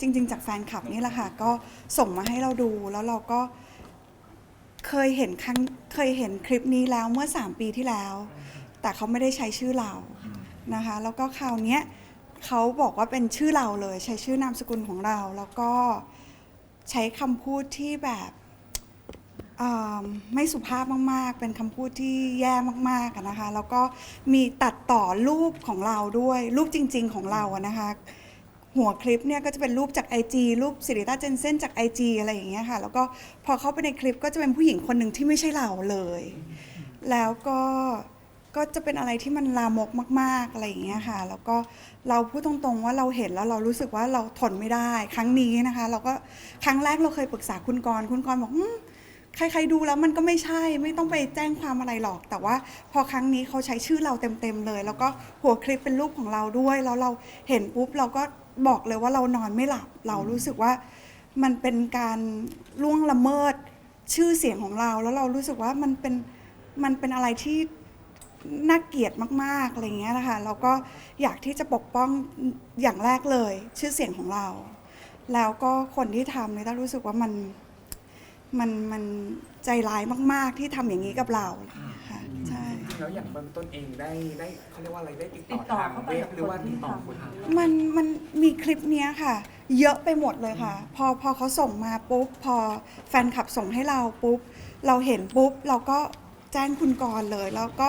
จริง ๆ จากแฟนคลับนี่แหละค่ะ ก็ส่งมาให้เราดูแล้วเราก็เคยเห็นครั้งเคยเห็นคลิปนี้แล้วเมื่อ 3 ปีที่แล้ว แต่เขาไม่ได้ใช้ชื่อเรานะคะ แล้วก็คราวเนี้ยเขาบอกว่าเป็นชื่อเราเลย ใช้ชื่อนามสกุลของเรา แล้วก็ใช้คำพูดที่แบบไม่สุภาพมาก ๆ เป็นคำพูดที่แย่มากๆนะคะ แล้วก็มีตัดต่อรูปของเราด้วย รูปจริง ๆ ของเราอะนะคะ หัวคลิปเนี่ยก็จะเป็นรูปจาก IG รูปสิริต้าเจนเซนจาก IG อะไรอย่างเงี้ยค่ะ แล้วก็พอเข้าไปในคลิปก็จะเป็นผู้หญิงคนหนึ่งที่ไม่ใช่เราเลย แล้วก็ก็จะเป็นอะไรที่มันลามกมาก ๆ อะไรอย่างเงี้ยค่ะ แล้วก็เราพูดตรงๆว่าเราเห็นแล้วเรารู้สึกว่าเราทนไม่ได้ ครั้งนี้นะคะ เราก็ครั้งแรกเราเคยปรึกษาคุณกรณ์คุณกรณ์บอกใครๆดูแล้วมันก็ไม่ใช่ไม่ต้องไปแจ้งความอะไรหรอก แต่ว่าพอครั้งนี้เขาใช้ชื่อเราเต็มๆเลย แล้วก็หัวคลิปเป็นรูปของเราด้วยแล้วเราเห็นปุ๊บเราก็ บอกเลยว่าเรานอนไม่หลับ เรารู้สึกว่ามันเป็นการล่วงละเมิดชื่อเสียงของเรา แล้วเรารู้สึกว่ามันเป็นมันเป็นอะไรที่น่าเกลียดมากๆอะไรเงี้ยนะคะเราก็อยากที่จะปกป้องอย่างแรกเลย ชื่อเสียงของเรา แล้วก็คนที่ทำเนี่ยต้ารู้สึกว่ามันมันมันใจร้ายมาก ๆ ที่ทำอย่างนี้กับเราค่ะ ใช่แล้วอย่างเบื้องต้นเองได้ได้เขาเรียกว่าอะไรได้ติดติต่อดต่อทางเข้าไปเว็กับบหรือว่าคนติที่ดต่อทำคนทาง มันมันมีคลิปเนี้ยค่ะ เยอะไปหมดเลยค่ะ พอพอเขาส่งมาปุ๊บ พอแฟนคลับส่งให้เราปุ๊บ เราเห็นปุ๊บ เราก็แจ้งคุณกรณ์เลย แล้วก็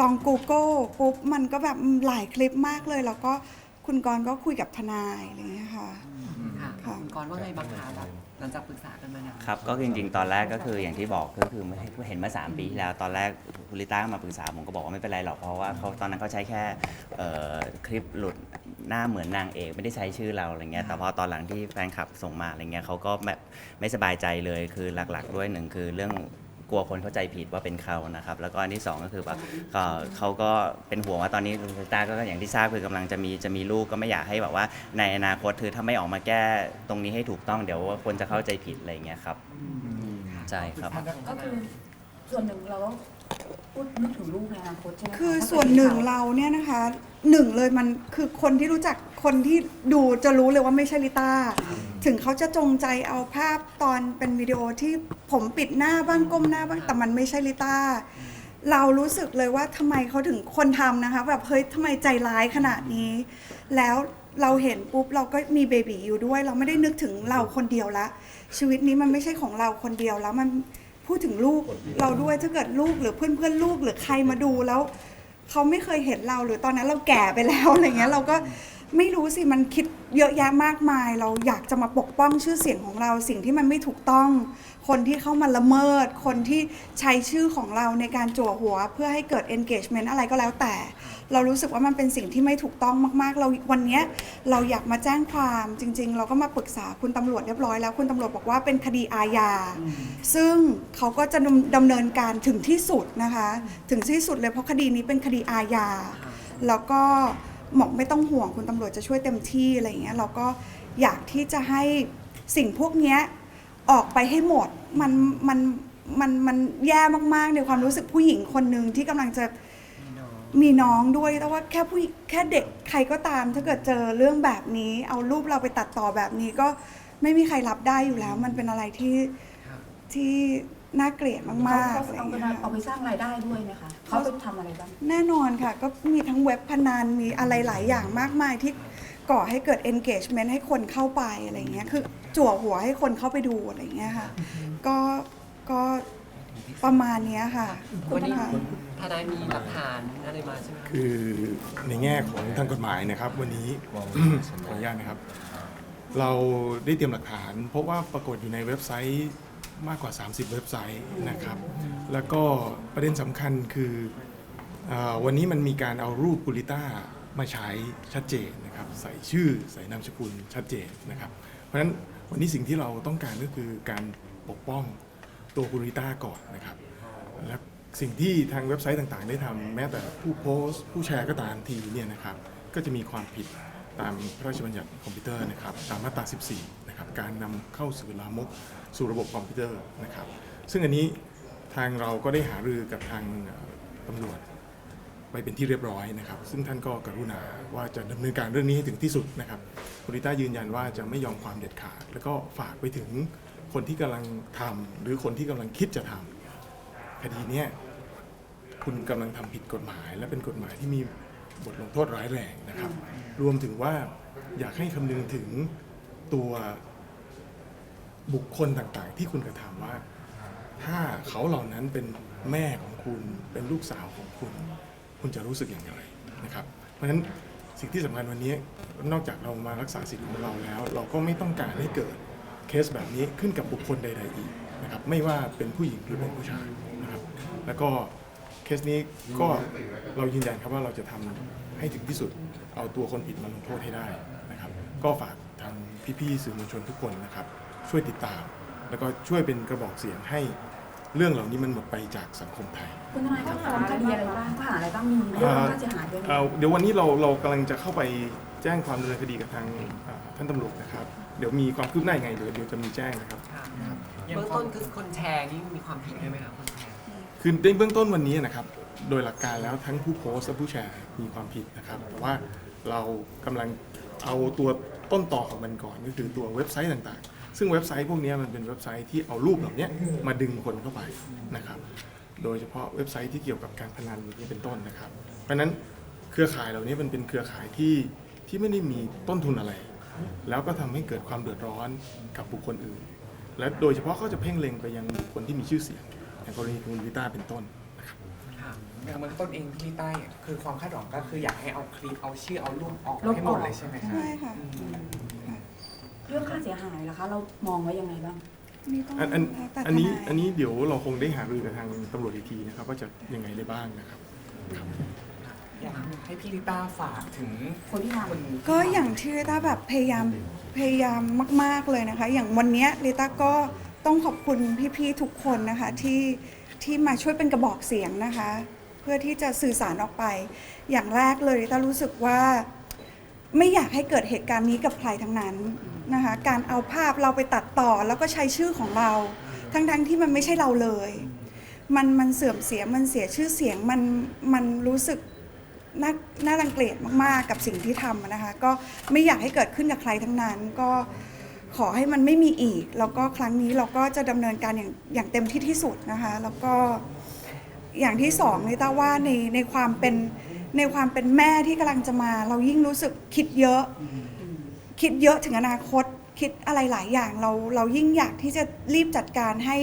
ลอง Google ปุ๊บ มันก็แบบหลายคลิปมากเลย แล้วก็คุณกรณ์ก็คุยกับทนายอะไรอย่างเงี้ยค่ะ ค่ะ ค่ะ คุณกรณ์ว่าไงบ้างคะแบบ หลังจากปรึกษากันมาเนี่ยครับก็จริงๆ ตอนแรกก็คืออย่างที่บอกก็คือเห็นมา3ปีที่แล้วตอนแรกคุณลิต้ามาปรึกษาผมก็บอกว่าไม่เป็นไรหรอกเพราะว่าเขาตอนนั้นเขาใช้แค่เอ่อคลิปหลุดหน้าเหมือนนางเอกไม่ได้ใช้ชื่อเราอะไรเงี้ยแต่พอตอนหลังที่แฟนคลับส่งมาอะไรเงี้ยเขาก็แบบไม่สบายใจเลยคือหลักๆ ด้วยหนึ่งคือเรื่อง กลัวคนเข้าใจผิดว่าเป็นเขานะครับ แล้วก็อันที่สองก็คือแบบก็เขาก็เป็นห่วงว่าตอนนี้คุณลิต้าก็อย่างที่ทราบคือกำลังจะมีจะมีลูกก็ไม่อยากให้แบบว่า ในอนาคตคือถ้าไม่ออกมาแก้ตรงนี้ให้ถูกต้องเดี๋ยวว่าคนจะเข้าใจผิดอะไรเงี้ยครับใช่ครับ ก็คือส่วนหนึ่งเราก็พูดนึกถึงลูกในอนาคตใช่ไหมะคือถ้าเกิดส่วนหนึ่งมีข่าเราเนี่ยนะคะหนึ่งเลยมันคือคนที่รู้จักคนที่ดูจะรู้เลยว่าไม่ใช่ลิต้า ถึงเขาจะจงใจเอาภาพตอนเป็นวิดีโอที่ผมปิดหน้าบ้างก้มหน้าบ้างแต่มันไม่ใช่ลิต้า เรารู้สึกเลยว่าทำไมเขาถึงคนทำนะคะ แบบเฮ้ยทำไมใจร้ายขนาดนี้ แล้วเราเห็นปุ๊บเราก็มีเบบีอยู่ด้วย เราไม่ได้นึกถึงเราคนเดียวละ ชีวิตนี้มันไม่ใช่ของเราคนเดียวแล้วมันพูดถึงลูกเราด้วยถ้าเกิดลูกหรือเพื่อนเพื่อนลูกหรือใครมาดูแล้วเขาไม่เคยเห็นเราหรือตอนนั้นเราแก่ไปแล้วอะไรเงี้ยเราก็ ไม่รู้สิมันคิดเยอะแยะมากมาย เราอยากจะมาปกป้องชื่อเสียงของเราสิ่งที่มันไม่ถูกต้อง คนที่เข้ามาละเมิด คนที่ใช้ชื่อของเราในการจั่วหัว เพื่อให้เกิด engagement อะไรก็แล้วแต่ เรารู้สึกว่ามันเป็นสิ่งที่ไม่ถูกต้องมาก ๆ เราวันนี้เราอยากมาแจ้งความจริง ๆ เราก็มาปรึกษาคุณตำรวจเรียบร้อยแล้วคุณตำรวจบอกว่าเป็นคดีอาญาซึ่งเขาก็จะดำดำเนินการถึงที่สุดนะคะ ถึงที่สุดเลยเพราะคดีนี้เป็นคดีอาญาแล้วก็ หมอกไม่ต้องห่วงคุณตำรวจจะช่วยเต็มที่อะไรอย่างเงี้ยเราก็อยากที่จะให้สิ่งพวกเนี้ยออกไปให้หมดมันมันมันมันแย่มากๆ ในความรู้สึกผู้หญิงคนหนึ่งที่กำลังจะมีน้องด้วยแต่ว่าแค่ผู้หญิงแค่เด็กใครก็ตาม ถ้าเกิดเจอเรื่องแบบนี้ เอารูปเราไปตัดต่อแบบนี้ก็ไม่มีใครรับได้อยู่แล้ว มันเป็นอะไรที่ครับที่ น่าเกลียดมากเขาๆอะไรอเอาย่างไปเงี้ยเอาไปสร้างรายได้ด้วยไหมคะเขาไปทำอะไรบ้าง แน่นอนค่ะ ก็มีทั้งเว็บพนันมีอะไรหลายอย่างมากมายที่ก่อให้เกิด engagement ให้คนเข้าไปอะไรเงี้ยคือจั่วหัวให้คนเข้าไปดูอะไรเงี้ยค่ะ ก็ก็ประมาณเนี้ยค่ะวันนี้ค่ะ ทนายมีหลักฐานอะไรมาใช่ไหมคะคือในแง่ของทางกฎหมายนะครับ วันนี้ ขออนุญาตนะครับ เราได้เตรียมหลักฐาน เพราะว่าปรากฏอยู่ในเว็บไซต์ มากกว่า 30 เว็บไซต์นะครับ แล้วก็ประเด็นสำคัญคืออวันนี้มันมีการเอารูปกุลิต้ามาใช้ชัดเจนนะครับ ใส่ชื่อใส่นามสกุลชัดเจนนะครับ เพราะฉะนั้นวันนี้สิ่งที่เราต้องการก็คือการปกป้องตัวกุลิต้าก่อนนะครับ และสิ่งที่ทางเว็บไซต์ต่างๆ ได้ทำแม้แต่ผู้โพสต์ ผู้แชร์ก็ตามทีเนี่ยนะครับ ก็จะมีความผิดตามพระราชบัญญัติคอมพิวเตอร์นะครับ ตามมาตรา 14 นะครับ การนำเข้าสื่อลามก สู่ระบบคอมพิวเตอร์นะครับ ซึ่งอันนี้ทางเราก็ได้หารือกับทางตำรวจไปเป็นที่เรียบร้อยนะครับ ซึ่งท่านก็กรุณาว่าจะดำเนินการเรื่องนี้ให้ถึงที่สุดนะครับคุณริต้ายืนยันว่าจะไม่ยอมความเด็ดขาด แล้วก็ฝากไปถึงคนที่กำลังทำหรือคนที่กำลังคิดจะทำคดีเนี้ยคุณกำลังทำผิดกฎหมาย และเป็นกฎหมายที่มีบทลงโทษร้ายแรงนะครับ รวมถึงว่าอยากให้คำนึงถึงตัว บุคคลต่างๆ ที่คุณกระทำว่า ถ้าเขาเหล่านั้นเป็นแม่ของคุณเป็นลูกสาวของคุณ คุณจะรู้สึกอย่างไรนะครับ เพราะฉะนั้นสิ่งที่สำคัญวันนี้นอกจากเรามารักษาสิทธิ์ของเราแล้ว เราก็ไม่ต้องการให้เกิดเคสแบบนี้ขึ้นกับบุคคลใด ๆ อีกนะครับ ไม่ว่าเป็นผู้หญิงหรือเป็นผู้ชายนะครับ แล้วก็เคสนี้ก็เรายืนยันครับว่าเราจะทำให้ถึงที่สุดเอาตัวคนผิดมาลงโทษให้ได้นะครับ ก็ฝากทางพี่ๆสื่อมวลชนทุกคนนะครับ ช่วยติดตาม แล้วก็ช่วยเป็นกระบอกเสียงให้เรื่องเหล่านี้มันหมดไปจากสังคมไทย คุณทนายคะฟ้องคดีอะไรบ้างข้อหาอะไรบ้างมีเรื่องค่าเสียหายด้วยไหม เอ่อเดี๋ยววันนี้เราเรากำลังจะเข้าไปแจ้งความดำเนินคดีกับทางอ่าท่านตำรวจนะครับ เดี๋ยวมีความคืบหน้ายังไงเดี๋ยวเดี๋ยวจะมีแจ้งนะครับ ค่ะเบื้องต้นคือคนแชร์นี่มีความผิดด้วยไหมคะคนแชร์ คือในเบื้องต้นวันนี้นะครับ โดยหลักการแล้วทั้งผู้โพสต์และผู้แชร์มีความผิดนะครับแต่ว่าเรากำลังเอาตัวต้นต่อของมันก่อนก็คือตัวเว็บไซต์ต่างๆ ซึ่งเว็บไซต์พวกนี้มันเป็นเว็บไซต์ที่เอารูปเหล่านี้มาดึงคนเข้าไปนะครับ โดยเฉพาะเว็บไซต์ที่เกี่ยวกับการพนันอย่างนี้เป็นต้นนะครับ เพราะฉะนั้นเครือข่ายเหล่านี้มันเป็นเครือข่ายที่ที่ไม่ได้มีต้นทุนอะไร แล้วก็ทำให้เกิดความเดือดร้อนกับบุคคลอื่น และโดยเฉพาะเขาจะเพ่งเล็งไปยังบุคคลที่มีชื่อเสียงอย่างกรณีคุณวิต้าเป็นต้นนะครับค่ะอย่างเบื้องต้นเองที่ลิต้าคือความคาดหวังก็คืออยากให้เอาคลิปเอาชื่อเอารูปออกลบให้หมดออกเลยใช่ไหมคะใช่ค่ะอืม เรื่องค่าเสียหายล่ะคะ เรามองไว้ยังไงบ้างนี่ต้องอันอันแล้วแต่อันนี้ทาย อันนี้เดี๋ยวเราคงได้หารือกับทางตำรวจอีกทีนะครับ ว่าจะยังไงได้บ้างนะครับ อยากให้พี่ลิต้าฝากถึงคนที่ทำ คน ก็อย่างที่ลิต้าแบบพยายามพยายามมาก ๆเลยนะคะ อย่างวันเนี้ยลิต้าก็ต้องขอบคุณพี่ๆทุกคนนะคะที่ที่มาช่วยเป็นกระบอกเสียงนะคะ เพื่อที่จะสื่อสารออกไป อย่างแรกเลยลิต้ารู้สึกว่า ไม่อยากให้เกิดเหตุการณ์นี้กับใครทั้งนั้นนะคะ การเอาภาพเราไปตัดต่อแล้วก็ใช้ชื่อของเรา ทั้งๆที่มันไม่ใช่เราเลย มันมันเสื่อมเสียมันเสียชื่อเสียงมันมันรู้สึกน่าน่ารังเกียจมากๆกับสิ่งที่ทำนะคะ ก็ไม่อยากให้เกิดขึ้นกับใครทั้งนั้น ก็ขอให้มันไม่มีอีก แล้วก็ครั้งนี้เราก็จะดำเนินการอย่างอย่างเต็มที่ที่สุดนะคะ แล้วก็อย่างที่สองลิต้าว่าในในความเป็น ในความเป็นแม่ที่กำลังจะมา เรายิ่งรู้สึกคิดเยอะ คิดเยอะถึงอนาคต คิดอะไรหลายอย่างเราเรายิ่งอยากที่จะรีบจัดการให้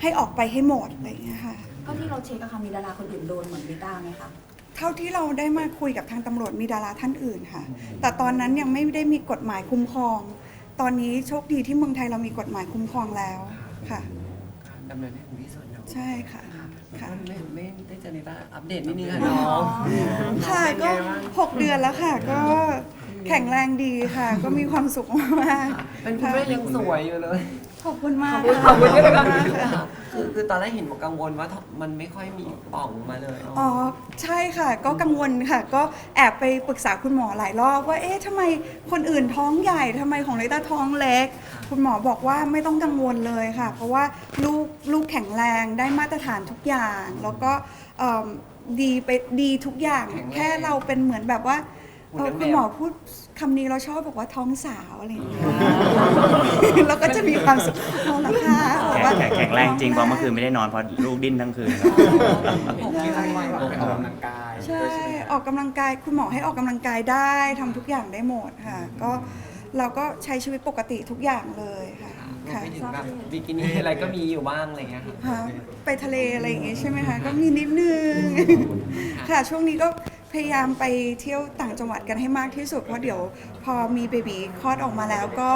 ให้ออกไปให้หมดอะไรอย่างเงี้ยค่ะ ก็ที่เราเช็คอะค่ะมีดาราคนอื่นโดนเหมือนวิต้าไหมคะ เท่าที่เราได้มาคุยกับทางตำรวจมีดาราท่านอื่นค่ะ แต่ตอนนั้นยังไม่ได้มีกฎหมายคุ้มครอง ตอนนี้โชคดีที่เมืองไทยเรามีกฎหมายคุ้มครองแล้วค่ะ ดำเนินให้ถึงที่สุดเนาะ ใช่ค่ะ ค่ะไม่ไม่ได้เจอในบ้านอัปเดตนิดนึงค่ะน้องค่ะเป็นก็ไงบ้าง6เดือนแล้วค่ะ ก็แข็งแรงดีค่ะ ก็มีความสุขมากเป็นคุณแม่ยังสวยอยู่เลยๆ ขอบคุณมากขอบคุณที่ขได้อบกัคุณนมากค่ะ คือคือตอนแรกเห็นบอกกังวลว่ามันไม่ค่อยมีป่องมาเลยอ๋อใช่ค่ะก็กังวลค่ะ ก็แอบไปปรึกษาคุณหมอหลายรอบว่าเอ๊ะทำไมคนอื่นท้องใหญ่ทำไมของเลต้าท้องเล็ก คุณหมอบอกว่าไม่ต้องกังวลเลยค่ะ เพราะว่าลูกลูกแข็งแรงได้มาตรฐานทุกอย่าง แล้วก็เอิ่มดีไปดีทุกอย่างแค่เราเป็นเหมือนแบบว่า เอ่อคุณหมอพูดคำนี้เราชอบบอกว่าท้องสาวอะไรอย่างเงี้ยเราก็จะมีความสุขเอาละค่ะบอกว่าแข็งแข็งแรงจริงเพราะเมื่อคืนไม่ได้นอนเพราะลูกดิ้นทั้งคืนครับพี่ลิต้าว่าแบบไปออกกำลังกายใช่ด้วยใช่ไหมคะ ออกกำลังกายคุณหมอให้ออกกำลังกายได้ทำทุกอย่างได้หมดค่ะ ก็เราก็ใช้ชีวิตปกติทุกอย่างเลยค่ะรวมค่ะ ไปถึงแบบบิกินี่อะไรก็มีอยู่บ้างอะไรอย่างเงี้ยค่ะ ค่ะไปทะเลอะไรอย่างงี้ใช่ไหมคะ ก็มีนิดนึง ค่ะ ช่วงนี้ก็ พยายามไปเที่ยวต่างจังหวัดกันให้มากที่สุด เพราะเดี๋ยวพอมีเบบีคลอดออกมาแล้วก็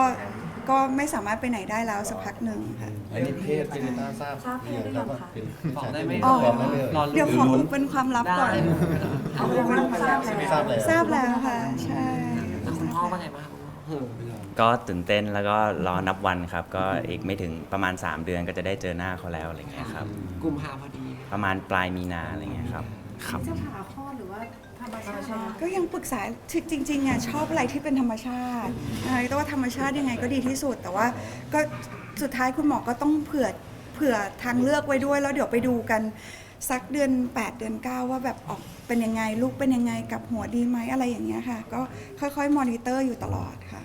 ก็ไม่สามารถไปไหนได้แล้วสักพักหนึ่งค่ะ อันนี้เพศเป็นต้าทราบทราบเพศหรือยังคะเป็นบอกได้ไหมอ๋อ บอกได้เลยรอเดี๋ยวขอลุ้นอุบเป็นความลับก่อนได้ เอาเป็นว่าทราบแล้วทราบแล้วทราบแล้วค่ะ ใช่แล้วคุณพ่อว่าไงบ้างคะเออก็ตื่นเต้นแล้วก็รอนับวันครับ ก็อีกไม่ถึงประมาณ 3 เดือนก็จะได้เจอหน้าเขาแล้วอะไรเงี้ยครับ กุมภาพอดี ประมาณปลายมีนาอะไรเงี้ยครับครับ จะผ่าคลอดหรือว่า ธรรมชาติก็ยังปรึกษาจริงๆอะชอบอะไรที่เป็นธรรมชาตินะคะแต่ว่าธรรมชาติยังไงก็ดีที่สุด แต่ว่าก็สุดท้ายคุณหมอก็ต้องเผื่อเผื่อทางเลือกไว้ด้วย แล้วเดี๋ยวไปดูกันสักเดือน 8 เดือน 9 ว่าแบบออกเป็นยังไงลูกเป็นยังไงกับหัวดีไหมอะไรอย่างเงี้ยค่ะ ก็ค่อยๆมอนิเตอร์อยู่ตลอดค่ะ